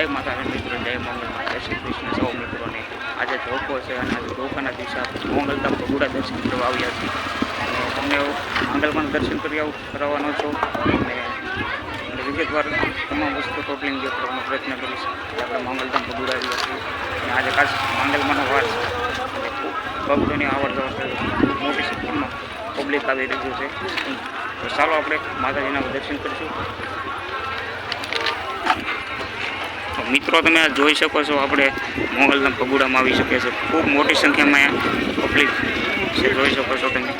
જય માતા મિત્રો, જય મંગલ જય શ્રી કૃષ્ણ. સૌ મિત્રોને આજે ધોકો છે અને આજે ધોકાના દિવસે આપણે મોંગલધામ દર્શન કરવા આવ્યા છીએ. અને તમને મંગલમાં દર્શન કરી કરાવવાનો છું. અને વિગતવાર તમામ વસ્તુ ટોટલિંગ જે કરવાનો પ્રયત્ન કરીશ આપણે મંગલધામ ભગુડા આવ્યા છીએ. અને આજે ખાસ મંગલમાંનો વાર છે. ભક્તોની આવડ મોટી સંખ્યામાં પબ્લિક આવી રહ્યું છે. તો ચાલો આપણે માતાજીના દર્શન કરીશું તો મિત્રો, તમે આ જોઈ શકો છો, આપણે મોગલના પગુડામાં આવી શકીએ છીએ. ખૂબ મોટી સંખ્યામાં અહીંયા પબ્લિક છે, જોઈ શકો છો તમે.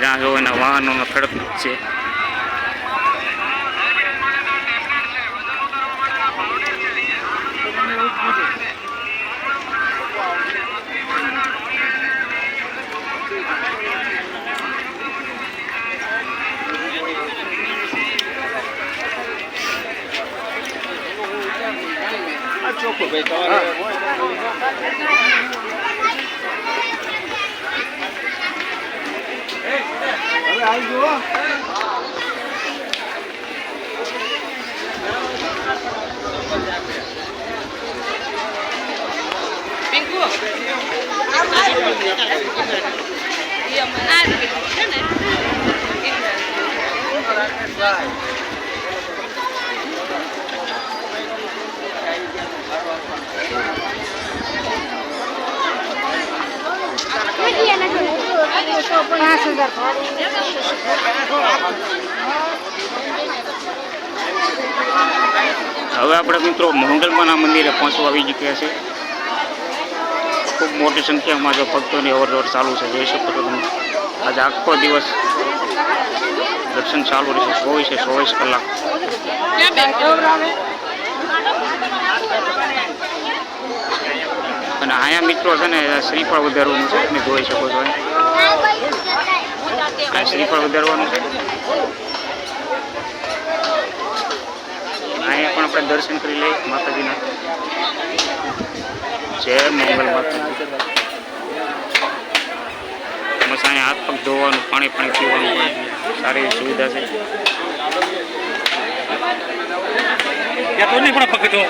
જ્યાં જો એના વાહનોનો થડક છે. ચોખ્ખું ભાઈ તમારે હવે આવી હવે આપણે મિત્રો મંગલમાના મંદિરે પહોંચવા આવી ચૂક્યા છે. ખૂબ મોટી સંખ્યામાં જો ભક્તોની અવર જવર ચાલુ છે. જોઈ શકો છો તમે. આજે આખો દિવસ દર્શન ચાલુ રહેશે. ચોવીસે ચોવીસ કલાક. અને અહીંયા મિત્રો છે ને શ્રીફળ વધારવાનું છે. તમે જોઈ શકો છો. આ શ્રીફળ વધારવાનું છે? અહીંયા પણ આપણે દર્શન કરી લઈએ માતાજીના. જય મંગલ માતાજી. બસ અહીંયા હાથ પગ ધોવાનું, પાણી પાણી પીવાનું સારી એવી સુવિધા છે. પણ પકડો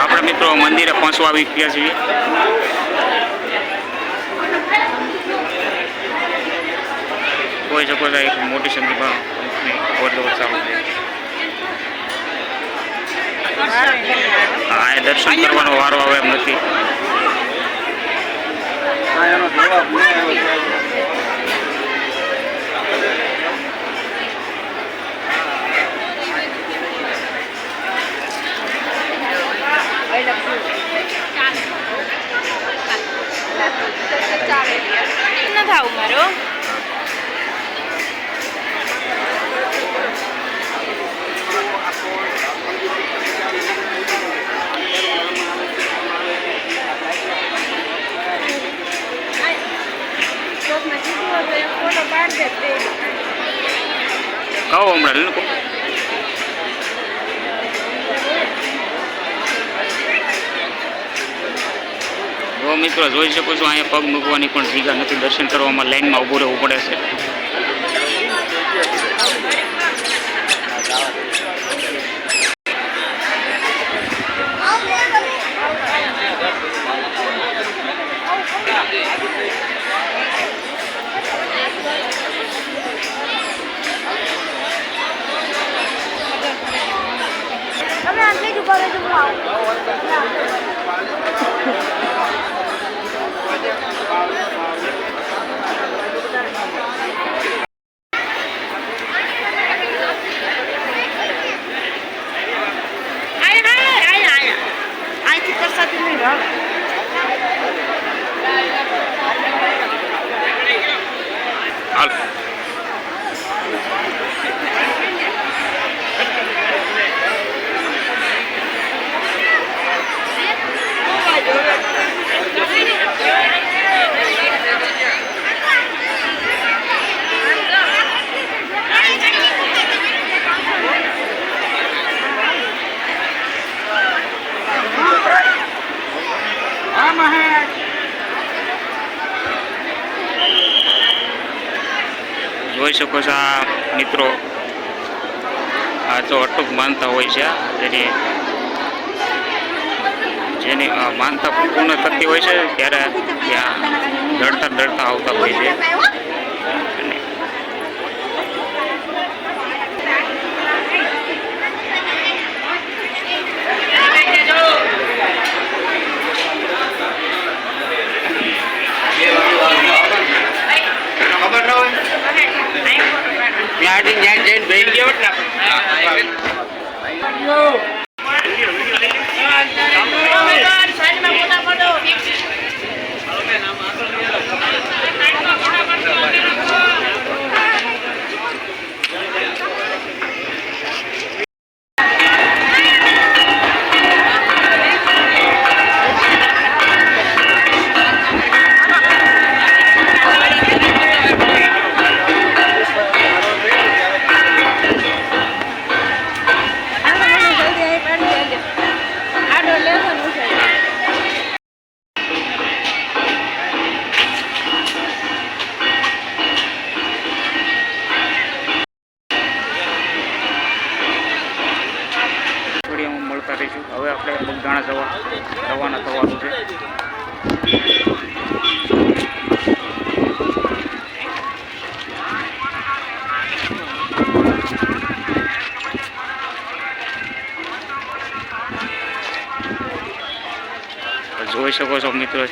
આપણે મિત્રો, મંદિરે પહોંચવા આવી ગયા છીએ. કોઈ શકો એક મોટી સંખ્યામાં હા, એ દર્શન કરવાનો વારો આવે એમ નથી. એનો જવાબ નહીં આવ્યો નથી આવું મારો ફોટો પાડ દે કહો હમણાં મિત્રો, જોઈ શકો છો, અહીંયા પગ મૂકવાની પણ જગ્યા નથી. દર્શન કરવામાં લાઈનમાં ઊભું રહેવું પડે છે. તમે આટલી આયા, શકો આ મિત્રો. આ તો અટૂક માનતા હોય છે જેની જેની માનતા પૂર્ણ થતી હોય છે, ત્યારે ત્યાં દડતા દડતા આવતા હોય છે. ના હોય ત્યાંથી ત્યાં જઈને બેસી ગયો એટલે વિડીયોમાં હવે આપણે બગદાણા જવા રવાના થવાનું છે. જોઈ શકો છો મિત્રો,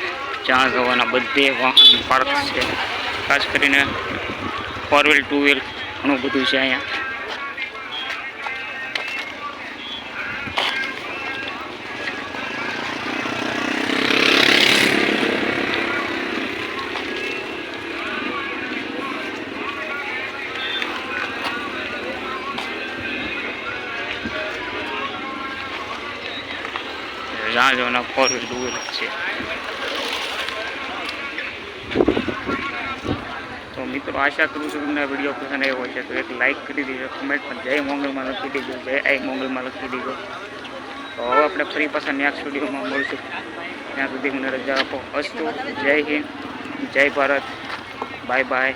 ચા જવાના બધે વાહન પાર્ક છે. ખાસ કરીને ફોર વ્હીલ ટુ વ્હીલ ઘણું બધું છે અહીંયા. જવાના ફોર વ્હીલ છે. તો મિત્રો, આશા કરું છું તમને વીડિયો પસંદ આવ્યો છે તો એક લાઈક કરી દેજો કમેન્ટ પણ જય મોંગલમાં લખી દેજો, જય આઈ મોંગલમાં લખી દેજો. તો હવે આપણે ફરી પાછા નેક્સ્ટ વિડીયોમાં મળશું. ત્યાં સુધી મને રજા આપો. અસ્તુ, જય હિન્દ, જય ભારત, બાય બાય.